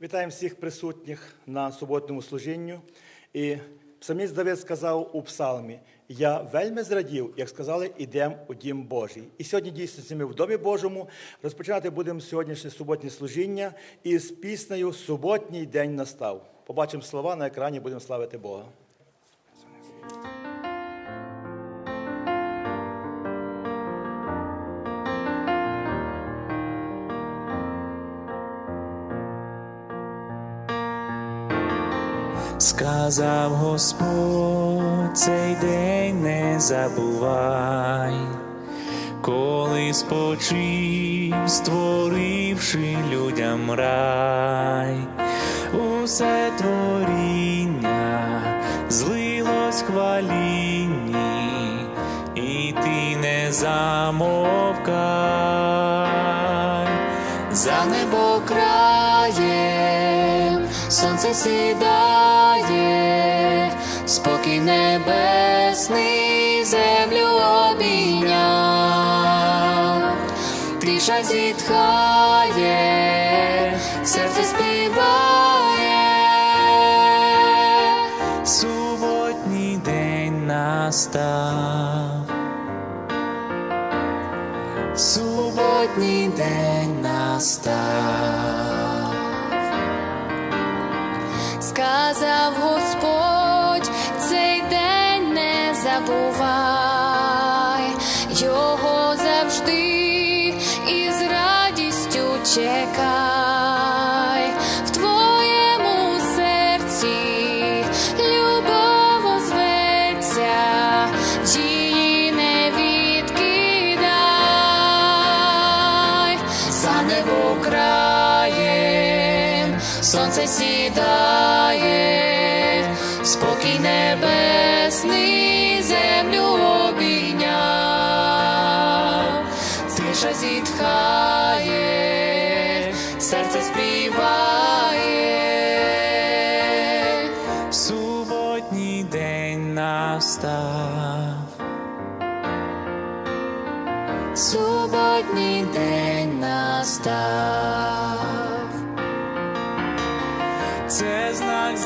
Вітаємо всіх присутніх на суботному служінню. І псалміст Давид сказав у псалмі: Я вельми зрадів, як сказали, ідемо у дім Божий. І сьогодні дійсно ми в домі Божому розпочинати будемо сьогоднішнє суботнє служіння із піснею Суботній день настав. Побачимо слова на екрані, будемо славити Бога. Сказав Господь, цей день не забувай, коли спочив, створивши людям рай, усе творіння злилось хвалінні, і ти не замовкай. За небо краєм сонце сідає, спокій небесний землю обійняв, тиша зітхає, серце співає. Суботній день настав. Настав. Сказав сонце сідає, спокій небесний землю обійняв, тиша зітхає, серце співає. Суботній день настав. Суботній день настав.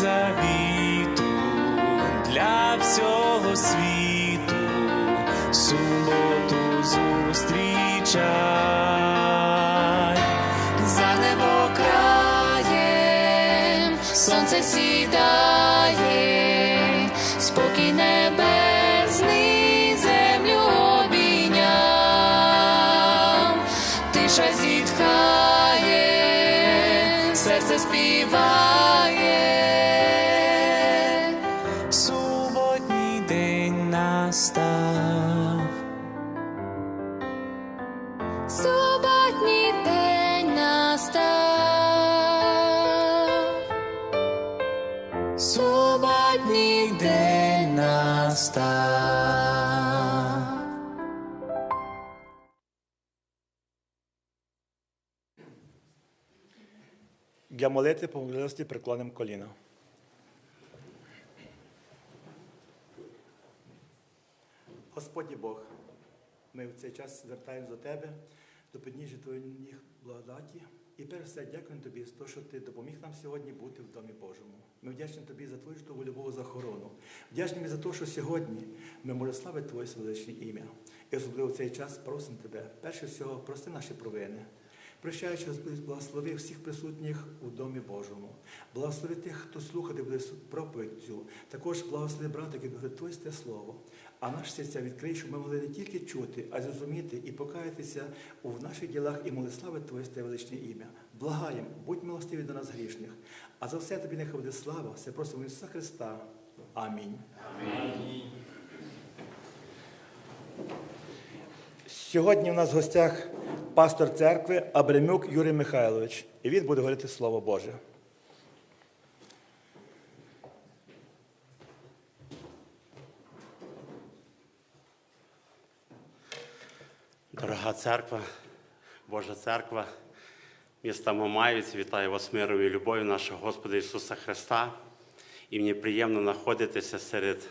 Завіту для всього світу. Суботу зустрічай. За небо краєм сонце сідає, молитви по можливості приклонимо коліна. Господі Бог, ми в цей час звертаємось до Тебе, до підніжжя Твоїх благодаті. І перш все дякуємо Тобі за те, що Ти допоміг нам сьогодні бути в Домі Божому. Ми вдячні Тобі за Твою життєву любову захорону. Вдячні за те, що сьогодні ми можемо славити Твоє величне ім'я. І особливо в цей час просимо Тебе, перше всього, прости наші провини. Прощаючи, Господи, благослови всіх присутніх у Домі Божому. Благослови тих, хто слухати буде проповідь цю. Також благослови брата, який говорить святе слово. А наше серця відкрий, щоб ми могли не тільки чути, а й зрозуміти і покаятися у наших ділах і могли славити Твоє святе величне ім'я. Благаєм, будь милостивий до нас грішних. А за все тобі нехай буде слава. Все просимо Ісуса Христа. Амінь. Сьогодні у нас в гостях пастор церкви Абремюк Юрій Михайлович, і він буде говорити Слово Боже. Дорога церква, Божа церква, міста Мамаївці, вітаю вас миром і любов'ю нашого Господа Ісуса Христа. І мені приємно знаходитися серед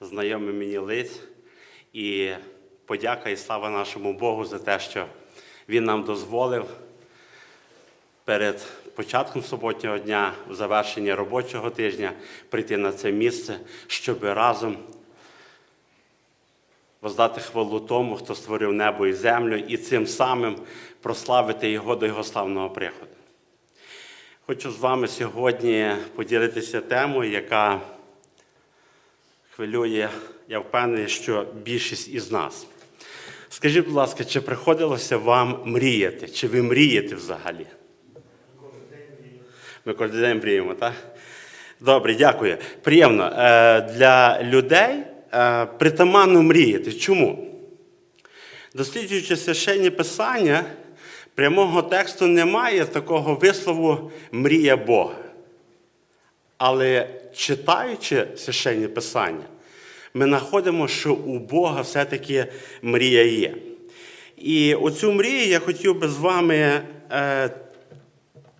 знайомих мені лиць. І подяка і слава нашому Богу за те, що Він нам дозволив перед початком суботнього дня, в завершенні робочого тижня, прийти на це місце, щоб разом воздати хвалу тому, хто створив небо і землю, і цим самим прославити його до його славного приходу. Хочу з вами сьогодні поділитися темою, яка хвилює, я впевнений, що більшість із нас. Скажіть, будь ласка, чи приходилося вам мріяти? Чи ви мрієте взагалі? Ми кожен день мріємо, так? Добре, дякую. Приємно. Е, Для людей е, притаманно мріяти. Чому? Досліджуючи священні писання, прямого тексту немає такого вислову мрія Бога. Але читаючи священні писання, ми знаходимо, що у Бога все-таки мрія є. І оцю мрію я хотів би з вами, е,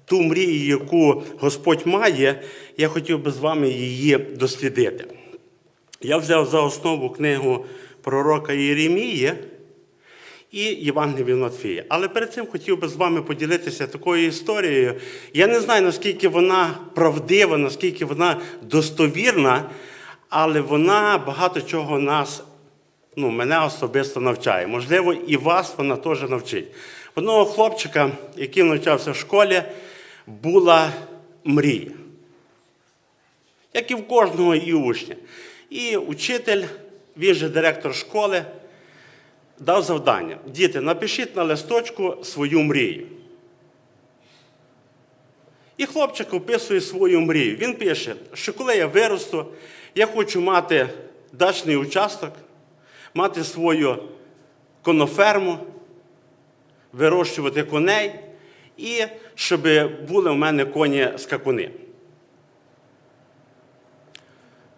ту мрію, яку Господь має, я хотів би з вами її дослідити. Я взяв за основу книгу пророка Єремії і Євангелія від Матфія. Але перед цим хотів би з вами поділитися такою історією. Я не знаю, наскільки вона правдива, наскільки вона достовірна, але вона багато чого нас, ну, мене особисто навчає. Можливо, і вас вона теж навчить. Одного хлопчика, який навчався в школі, була мрія. Як і в кожного і учня. І учитель, він же директор школи, дав завдання. Діти, напишіть на листочку свою мрію. І хлопчик описує свою мрію. Він пише, що коли я виросту, я хочу мати дачний участок, мати свою коноферму, вирощувати коней, і щоб були в мене коні скакуни.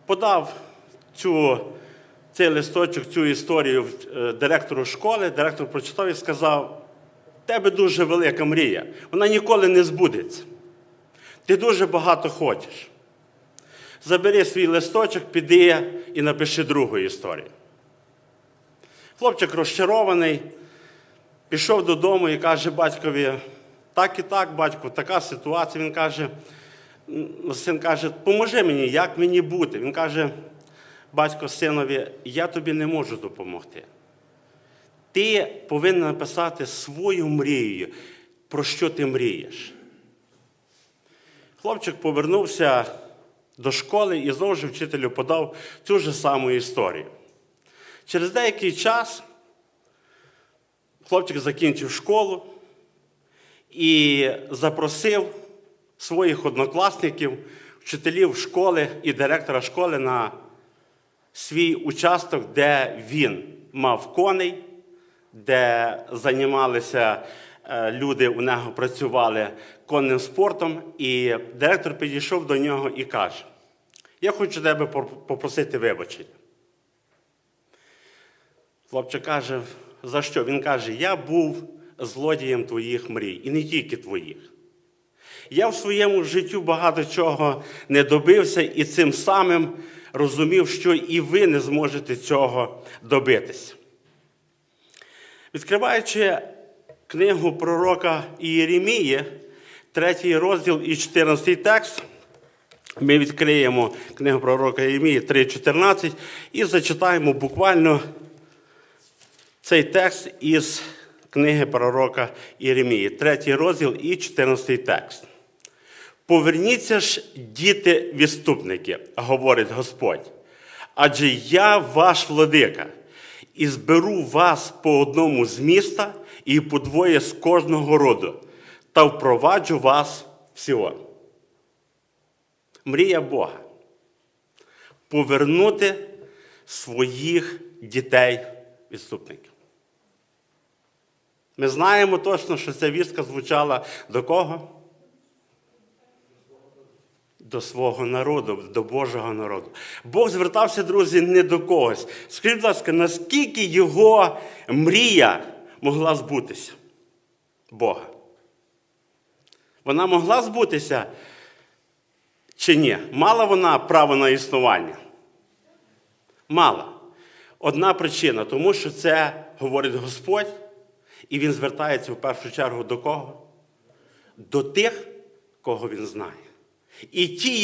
Подав цю цей листочок, цю історію е, директору школи, директор прочитав і сказав: «В тебе дуже велика мрія, вона ніколи не збудеться. Ти дуже багато хочеш. Забери свій листочок, піди і напиши другу історію. Хлопчик розчарований, пішов додому і каже батькові: так і так, батько, така ситуація. Він каже, син каже, поможи мені, як мені бути? Він каже, батько синові, я тобі не можу допомогти. Ти повинен написати свою мрію, про що ти мрієш. Хлопчик повернувся до школи і знову ж вчителю подав цю ж саму історію. Через деякий час хлопчик закінчив школу і запросив своїх однокласників, вчителів школи і директора школи на свій участок, де він мав коней, де займалися люди, у нього працювали конним спортом. І директор підійшов до нього і каже: Я хочу тебе попросити вибачення. Хлопчик каже, за що? Він каже: Я був злодієм твоїх мрій, і не тільки твоїх. Я в своєму життю багато чого не добився і цим самим розумів, що і ви не зможете цього добитися. Відкриваючи книгу пророка Ієремії, третій розділ і 14 текст, ми відкриємо книгу пророка Єремії 3.14 і зачитаємо буквально цей текст із книги пророка Єремії, третій розділ і 14 текст. Поверніться ж, діти відступники, говорить Господь, адже я ваш владика, і зберу вас по одному з міста і по двоє з кожного роду, та впроваджу вас в Сіон. Мрія Бога повернути своїх дітей відступників. Ми знаємо точно, що ця вістка звучала до кого? До свого народу, до Божого народу. Бог звертався, друзі, не до когось. Скажіть, будь ласка, наскільки його мрія могла збутися? Бога. Вона могла збутися чи ні? Мала вона право на існування? Мала. Одна причина, тому що це говорить Господь, і Він звертається в першу чергу до кого? До тих, кого він знає. І ті,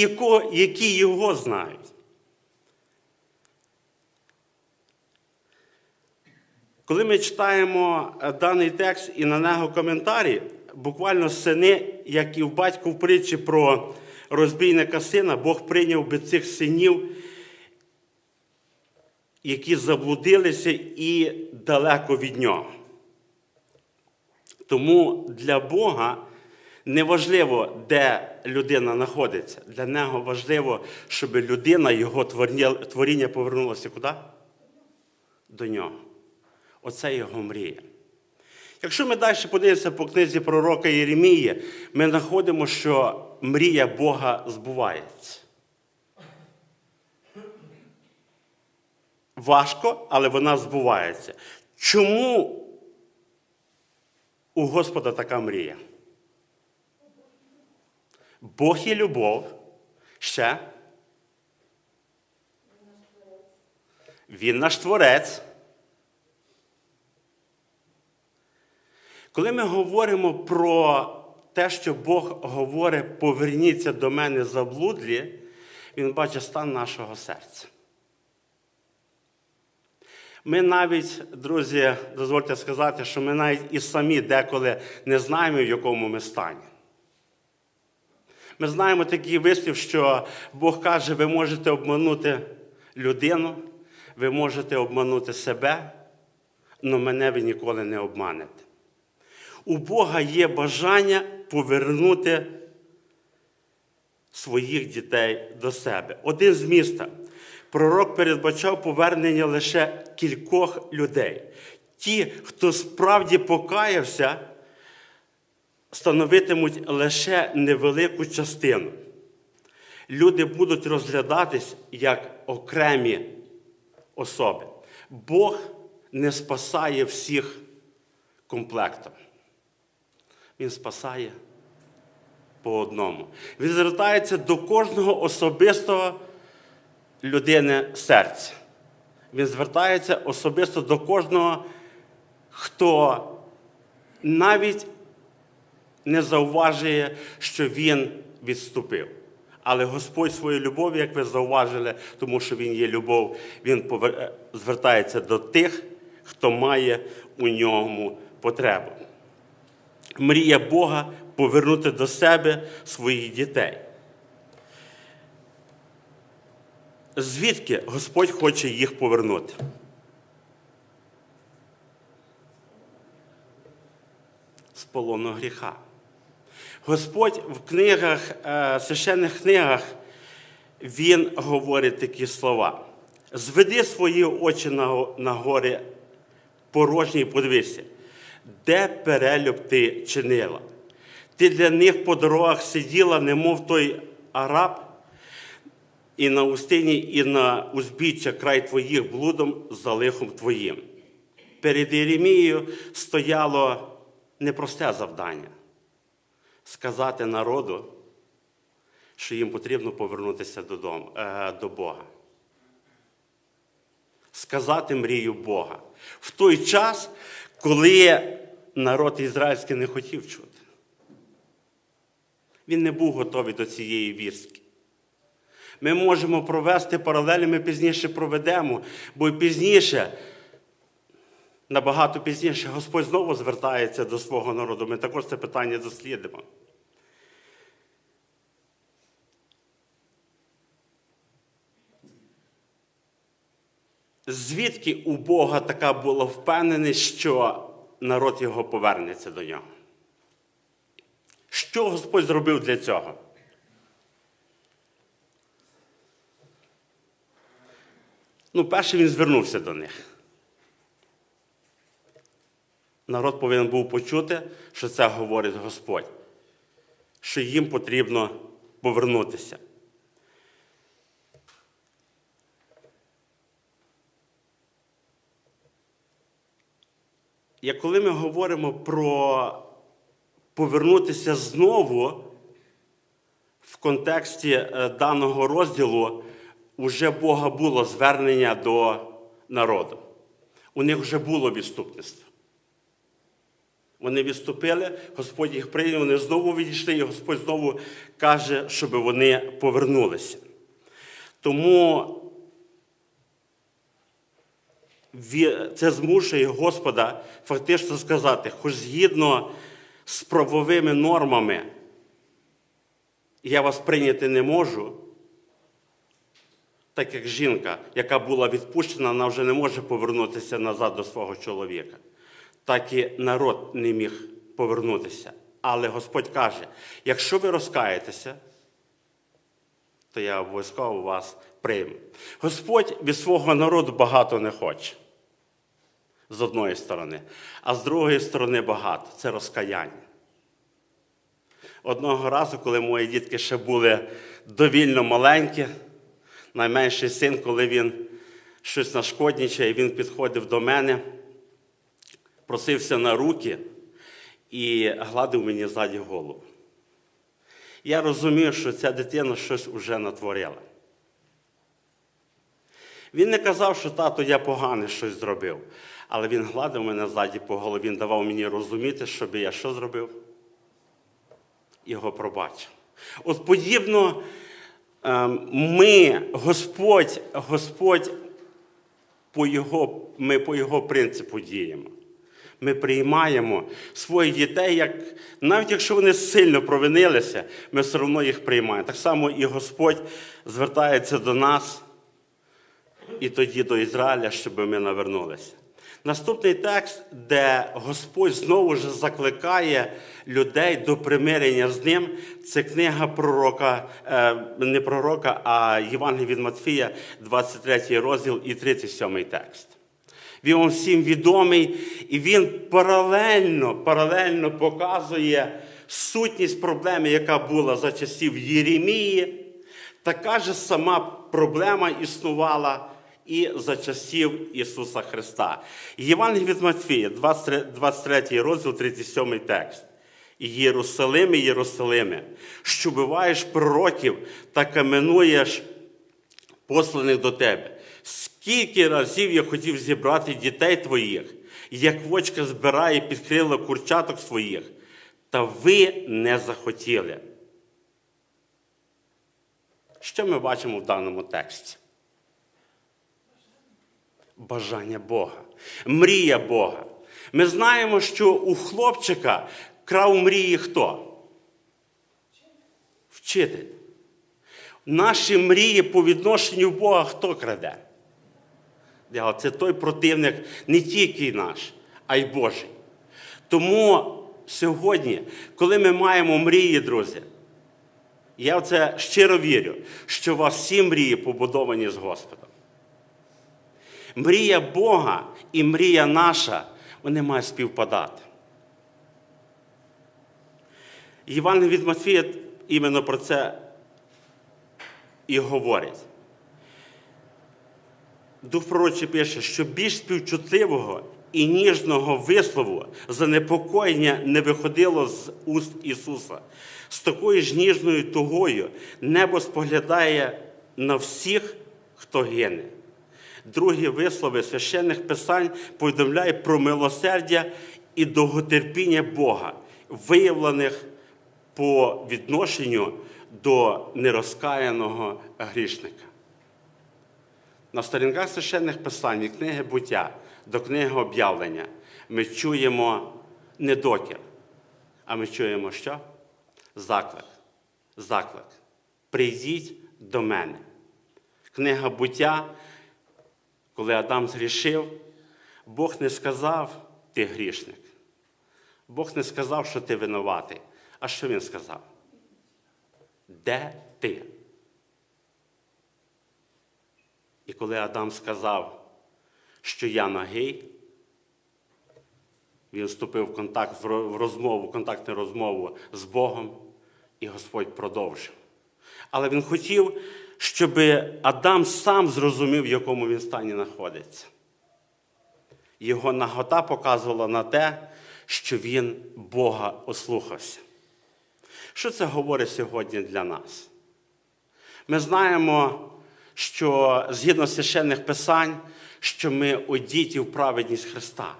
які його знають. Коли ми читаємо е, даний текст і на нього коментарі, буквально сини, як і в батьку в притчі про розбійника сина, Бог прийняв би цих синів, які заблудилися і далеко від нього. Тому для Бога не важливо, де людина знаходиться. Для нього важливо, щоб людина, його творіння- повернулося куди? До нього. Оце його мрія. Якщо ми далі подивимося по книзі пророка Єремії, ми знаходимо, що мрія Бога збувається. Важко, але вона збувається. Чому у Господа така мрія? Бог є любов. Ще. Він наш творець. Коли ми говоримо про те, що Бог говорить, поверніться до мене заблудлі, Він бачить стан нашого серця. Ми навіть, друзі, дозвольте сказати, що ми навіть і самі деколи не знаємо, в якому ми стані. Ми знаємо такий вислів, що Бог каже, ви можете обманути людину, ви можете обманути себе, але мене ви ніколи не обманете. У Бога є бажання повернути своїх дітей до себе. Один з міста. Пророк передбачав повернення лише кількох людей. Ті, хто справді покаявся, становитимуть лише невелику частину. Люди будуть розглядатись як окремі особи. Бог не спасає всіх комплектом. Він спасає по одному. Він звертається до кожного особистого людини серця. Він звертається особисто до кожного, хто навіть не зауважує, що він відступив. Але Господь своєю любов'ю, як ви зауважили, тому що Він є любов, Він е, звертається до тих, хто має у ньому потребу. Мрія Бога повернути до себе своїх дітей. Звідки Господь хоче їх повернути? З полону гріха. Господь в книгах, е, священних книгах, Він говорить такі слова. Зведи свої очі на, на гори порожні подивися, де перелюб ти чинила. Ти для них по дорогах сиділа, немов той араб, і на устині, і на узбіччя край твоїх блудом за лихом твоїм. Перед Єремією стояло непросте завдання сказати народу, що їм потрібно повернутися додому, е, до Бога. Сказати мрію Бога в той час, коли народ ізраїльський не хотів чути. Він не був готовий до цієї вірськи. Ми можемо провести паралелі, ми пізніше проведемо, бо пізніше, набагато пізніше, Господь знову звертається до свого народу. Ми також це питання дослідимо. Звідки у Бога така була впевненість, що народ його повернеться до нього? Що Господь зробив для цього? Ну, перше, він звернувся до них. Народ повинен був почути, що це говорить Господь, що їм потрібно повернутися. І коли ми говоримо про повернутися знову в контексті е, даного розділу, уже Бога було звернення до народу. У них вже було відступництво. Вони відступили, Господь їх прийняв, вони знову відійшли, і Господь знову каже, щоб вони повернулися. Тому це змушує Господа фактично сказати, хоч згідно з правовими нормами я вас прийняти не можу, так як жінка, яка була відпущена, вона вже не може повернутися назад до свого чоловіка. Так і народ не міг повернутися. Але Господь каже: якщо ви розкаєтеся, то я обов'язково вас прийму. Господь від свого народу багато не хоче. З одної сторони, а з другої сторони багато це розкаяння. Одного разу, коли мої дітки ще були довільно маленькі, найменший син, коли він щось нашкоднічає, він підходив до мене, просився на руки і гладив мені ззаді голову. Я розумів, що ця дитина щось уже натворила. Він не казав, що тато, я погане щось зробив, але він гладив мене ззаді по голові, він давав мені розуміти, щоб я що зробив? Його пробачив. От подібно ем, ми, Господь, Господь по його, ми по його принципу діємо. Ми приймаємо своїх дітей, як, навіть якщо вони сильно провинилися, ми все одно їх приймаємо. Так само і Господь звертається до нас і тоді до Ізраїля, щоб ми навернулися. Наступний текст, де Господь знову ж закликає людей до примирення з ним, це книга пророка, е, не пророка, а Євангелія від Матфія, 23 розділ і 37 текст. Він всім відомий, і він паралельно, паралельно показує сутність проблеми, яка була за часів Єремії. Така ж сама проблема існувала і за часів Ісуса Христа. Євангелій від Матфія, 23 23 розділ, 37 текст. Єрусалиме, Єрусалиме, що биваєш пророків та каменуєш посланих до тебе. Скільки разів я хотів зібрати дітей твоїх, як вочка збирає під крила курчаток своїх, та ви не захотіли. Що ми бачимо в даному тексті? Бажання Бога, мрія Бога. Ми знаємо, що у хлопчика крав мрії хто? Вчитель. Наші мрії по відношенню Бога хто краде? Це той противник не тільки наш, а й Божий. Тому сьогодні, коли ми маємо мрії, друзі, я в це щиро вірю, що у вас всі мрії побудовані з Господом. Мрія Бога і мрія наша, вони мають співпадати. Іван від Матфія іменно про це і говорить. Дух пророчий пише, що більш співчутливого і ніжного вислову занепокоєння не виходило з уст Ісуса. З такою ж ніжною тугою небо споглядає на всіх, хто гине. Другі вислови священних писань повідомляють про милосердя і довготерпіння Бога, виявлених по відношенню до нерозкаяного грішника. На сторінках священних писань від книги буття до книги об'явлення ми чуємо не докір, а ми чуємо що? Заклик. Заклик. Прийдіть до мене. Книга буття, коли Адам згрішив, Бог не сказав, ти грішник. Бог не сказав, що ти винуватий. А що він сказав? Де ти? І коли Адам сказав, що я нагий, він вступив в контакт в розмову, в контактну розмову з Богом, і Господь продовжив. Але він хотів, щоб Адам сам зрозумів, в якому він стані знаходиться. Його нагота показувала на те, що він Бога ослухався. Що це говорить сьогодні для нас? Ми знаємо, що згідно священних писань, що ми одіті в праведність Христа.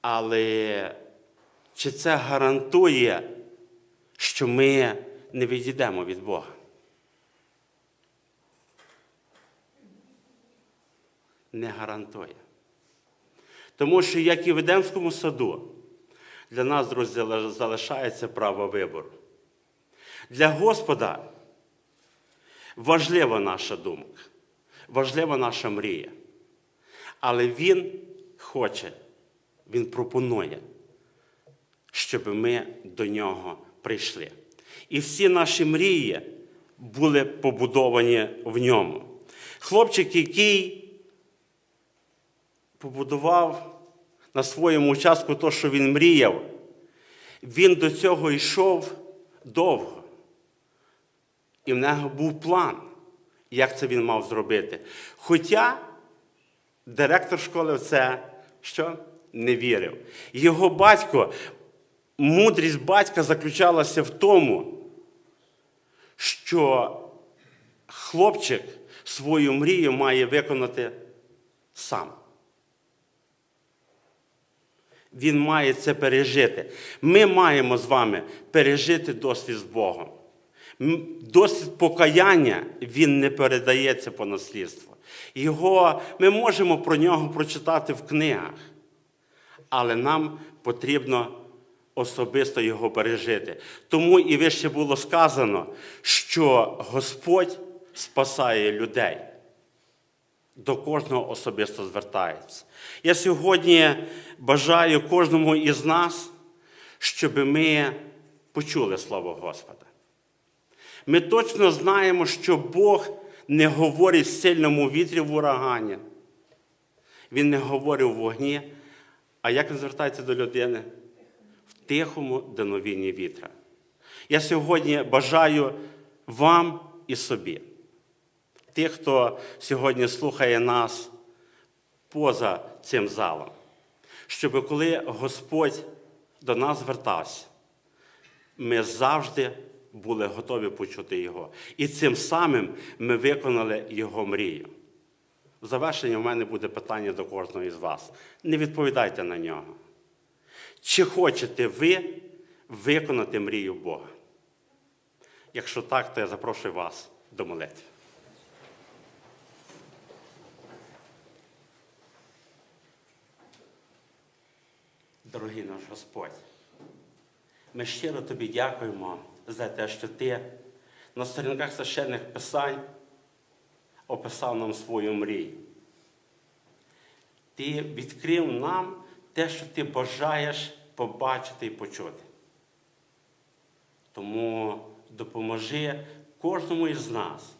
Але чи це гарантує, що ми не відійдемо від Бога? Не гарантує. Тому що, як і в Едемському саду, для нас, друзі, залишається право вибору. Для Господа важлива наша думка, важлива наша мрія. Але Він хоче, Він пропонує, щоб ми до нього прийшли. І всі наші мрії були побудовані в ньому. Хлопчик, який побудував на своєму участку те, що він мріяв, він до цього йшов довго. І в нього був план, як це він мав зробити. Хоча директор школи в це що? не вірив. Його батько, мудрість батька заключалася в тому, що хлопчик свою мрію має виконати сам. Він має це пережити. Ми маємо з вами пережити досвід з Богом. Досвід покаяння він не передається по наслідству. Його, ми можемо про нього прочитати в книгах, але нам потрібно особисто його пережити. Тому і вище було сказано, що Господь спасає людей до кожного особисто звертається. Я сьогодні бажаю кожному із нас, щоб ми почули Слово Господа. Ми точно знаємо, що Бог не говорить в сильному вітрі в урагані. Він не говорить в вогні. А як він звертається до людини? Тихому дановінні вітра. Я сьогодні бажаю вам і собі тих, хто сьогодні слухає нас поза цим залом, щоб коли Господь до нас звертався, ми завжди були готові почути Його. І цим самим ми виконали Його мрію. В завершення в мене буде питання до кожного із вас. Не відповідайте на нього. Чи хочете ви виконати мрію Бога? Якщо так, то я запрошую вас до молитви. Дорогий наш Господь, ми щиро тобі дякуємо за те, що ти на сторінках священних писань описав нам свою мрію. Ти відкрив нам те, що ти бажаєш побачити і почути. Тому допоможи кожному із нас,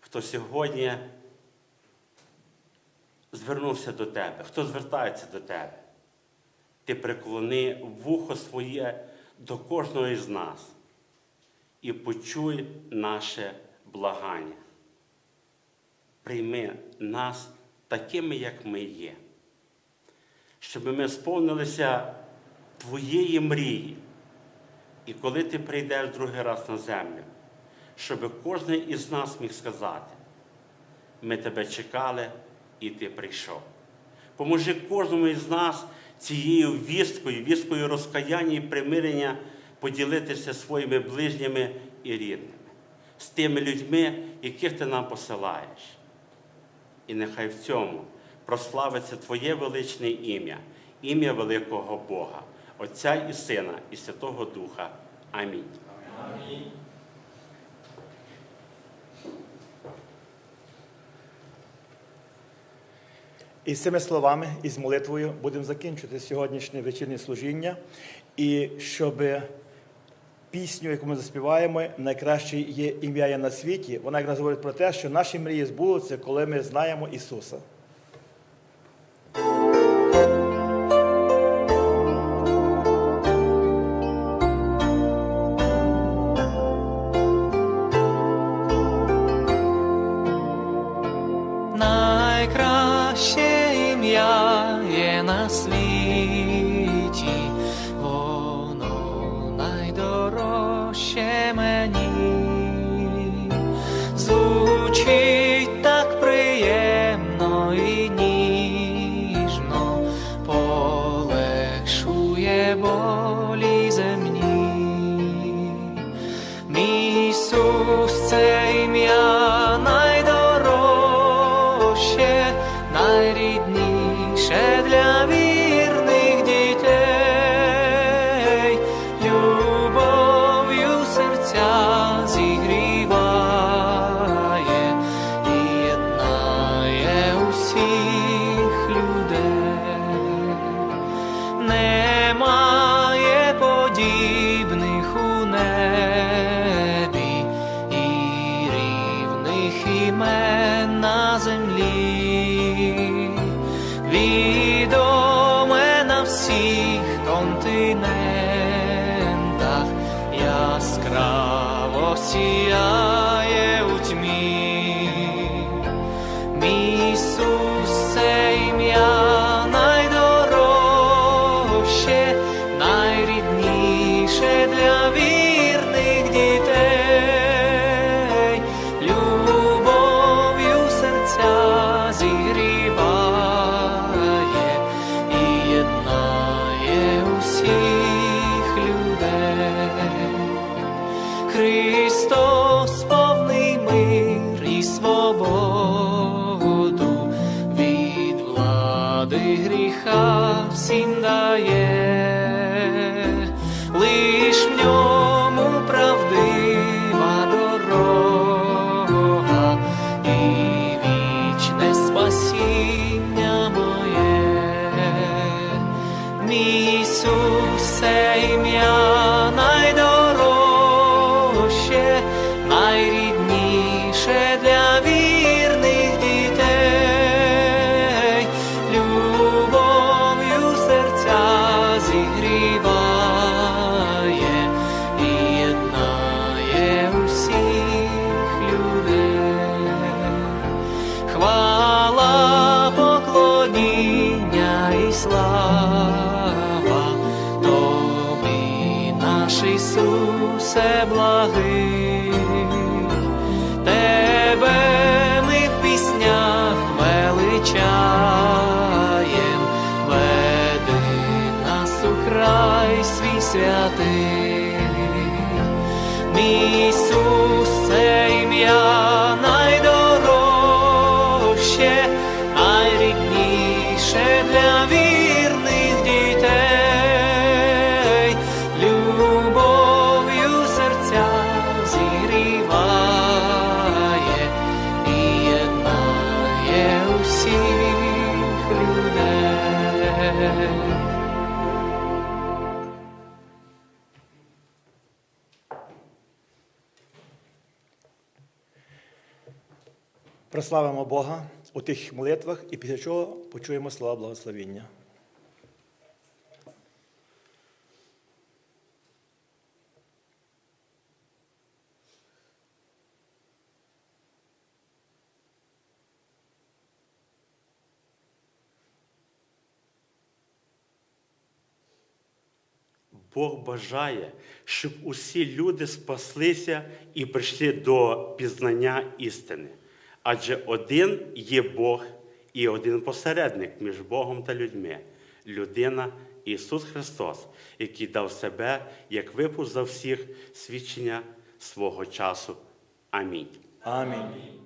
хто сьогодні звернувся до тебе, хто звертається до тебе. Ти приклони вухо своє до кожного із нас і почуй наше благання. Прийми нас такими, як ми є, щоб ми сповнилися Твоєї мрії. І коли ти прийдеш другий раз на землю, щоб кожен із нас міг сказати, ми тебе чекали і ти прийшов. Поможи кожному із нас цією вісткою, вісткою розкаяння і примирення поділитися своїми ближніми і рідними, з тими людьми, яких ти нам посилаєш. І нехай в цьому прославиться Твоє величне ім'я, ім'я великого Бога, Отця і Сина, і Святого Духа. Амінь. І з цими словами і з молитвою будемо закінчувати сьогоднішнє вечірнє служіння. І щоб пісню, яку ми заспіваємо, найкраще є ім'я є на світі, вона якраз говорить про те, що наші мрії збудуться, коли ми знаємо Ісуса. mighty Прославимо Бога у тих молитвах і після чого почуємо слова благословення. Бог бажає, щоб усі люди спаслися і прийшли до пізнання істини. Адже один є Бог і один посередник між Богом та людьми людина Ісус Христос, який дав себе як випуск за всіх свідчення свого часу. Амінь. Амінь.